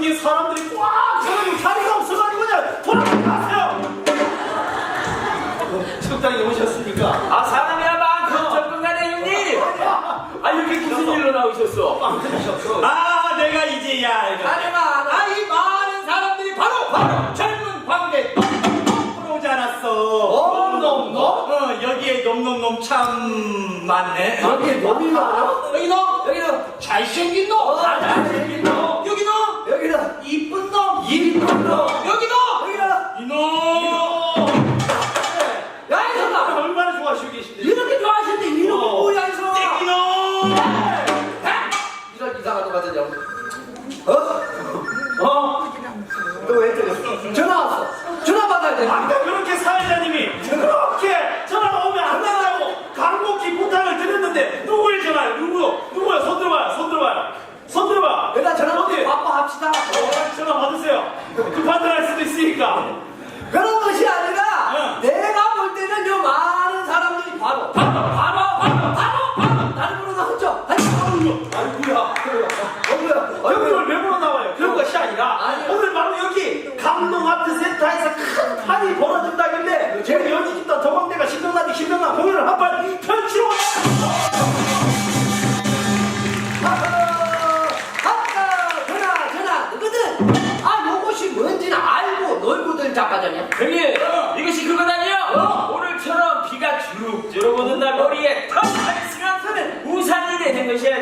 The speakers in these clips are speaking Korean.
여기에 사람들이 꽉 차가지고 자리가 없어가지고 그냥 돌아가지 마세요. 어, 적당히 오셨습니까? 아 사람이야 많고 전문가네 어. 형님. 아 이렇게 무슨 일로 나오셨어? 빵 드셨어. 아 내가 이제야 알겠다. 하지만 아이 아, 많은 사람들이 바로 바로 젊은 광대 프로 어, 오지 않았어. 어, 넘넘넘? 어, 여기에 놈놈놈 참 많네. 여기 너무 많아? 여기 너 여기 너 잘생긴 너. 아, 잘생긴 너. 여기 놈 여기는 이쁜 놈. 이쁜 놈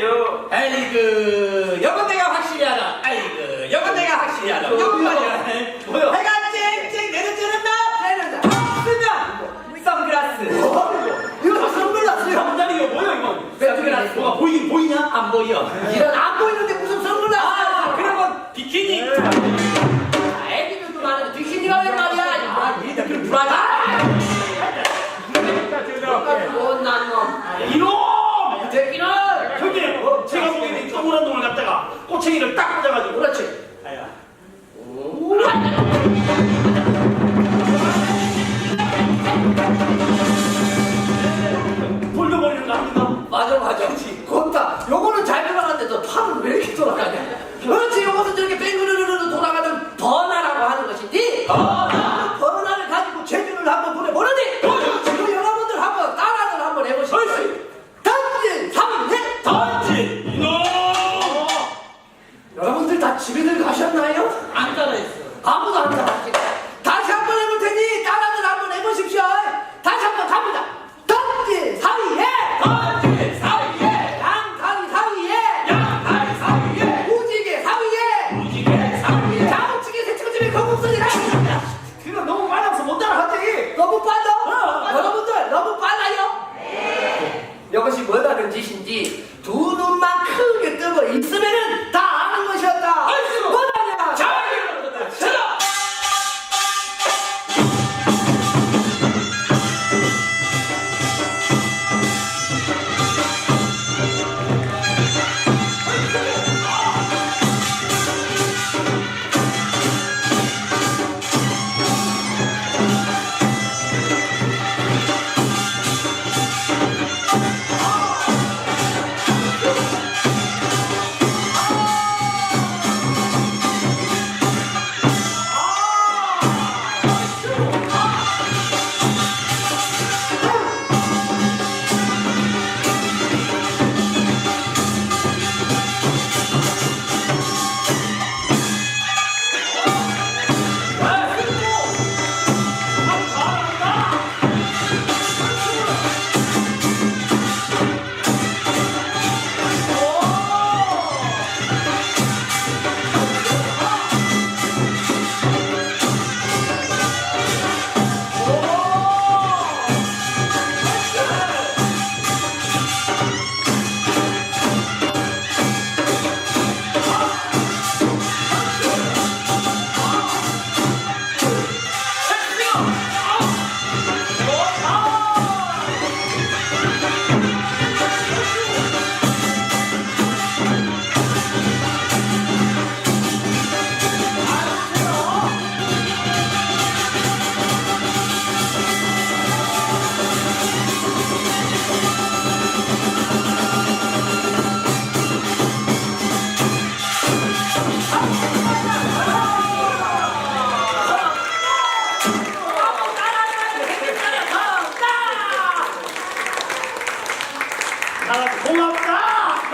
된 것이야죠? 아이고 여건 내가 확실히 알아. 아이고 여건 내가 확실히 알아. 여건 말이야 뭐야? 해가 쨍쨍 내려지는 날. 쓰면 선글라스. 이거 다 선글라스야. 잠자리 이거 뭐야 이거 선글라스. 뭐가 보이긴 보이냐? 안 보여. 이런 안 꼬챙이를 딱 꽂아가지고 그렇지. 아야 돌려버리는 거 아닌가? 맞아, 맞아. 곧다. 요거는 잘 돌아가는데 너 팔은 왜 이렇게 돌아가냐? 그렇지, 요것은 저렇게 뺑그르르르 돌아가는 번화라고 하는 것인데, 번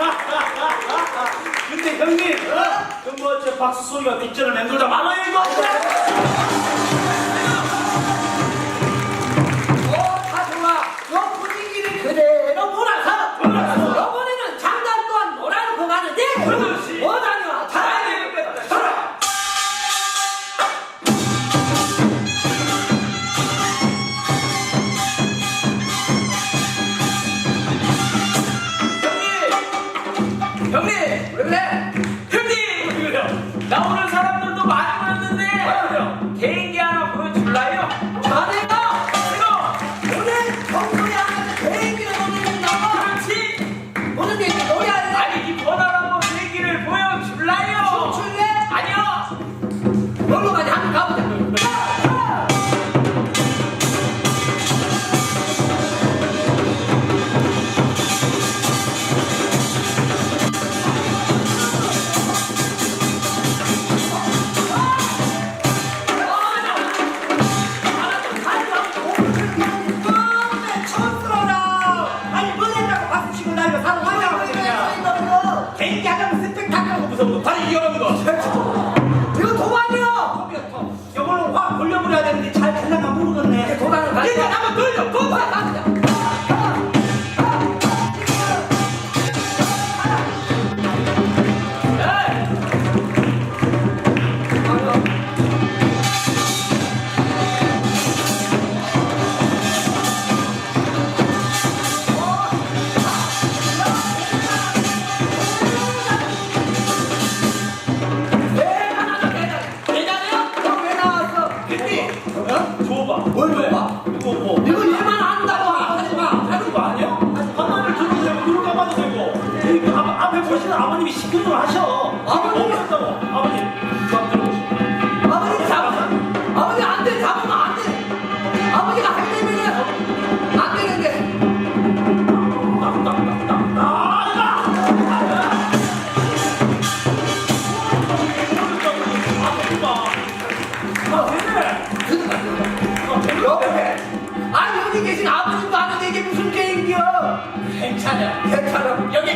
근데 형님, 어? 그뭐저 박수 소리가 뒷전을 맴돌다 말아야 이거 아, 네.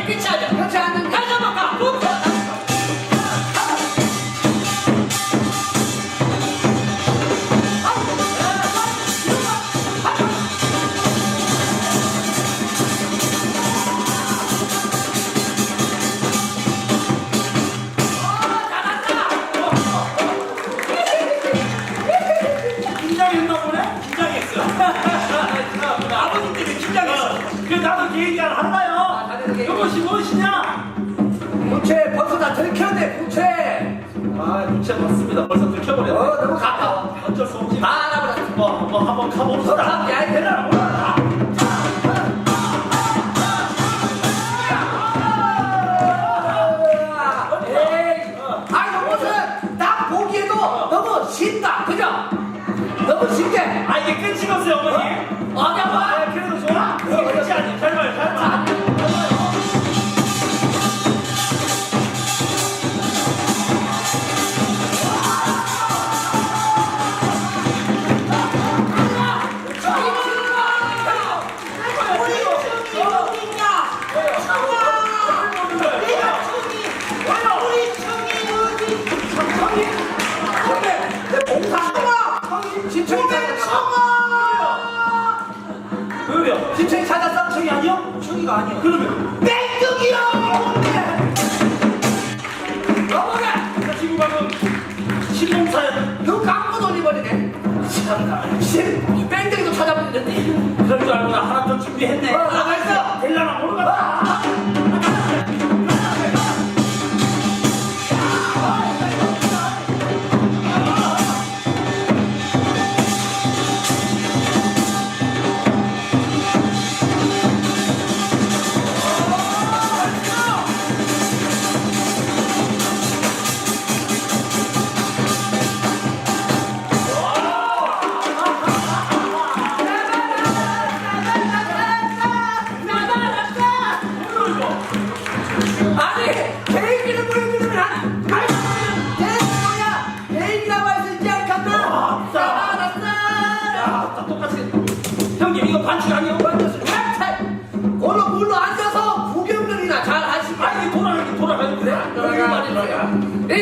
피치하자. 그렇지 않는 가져볼까? 긴장했나 보네? 긴장했어. 아버님 때문에 긴장했어. 그래서 나도 그 얘기 하나 하나요? 그게 이것이 무엇이냐? 부채 벌써 다 들켰네 부채 아 부채 맞습니다 벌써 들켜버렸네 어, 너무 가까워. 어쩔 수 없지 아 나보다 뭐뭐 한번 가봅시다 야 에이 아이 쉽다, 그죠? 너무 신게 아 이게 끝이었어요 어머니 어? 아, 그래도 좋아 거 아니야. 그러면 맹독이요! 어머나! 나 지금 방금 신봉사야. 너 그 깎고 돌리버리네. 시간다. 시 뺑댕이도 찾아보는데. 그럴 줄 알고 나 하나 더 준비했네. 어. 어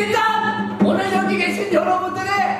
일단 오늘 여기 계신 여러분들의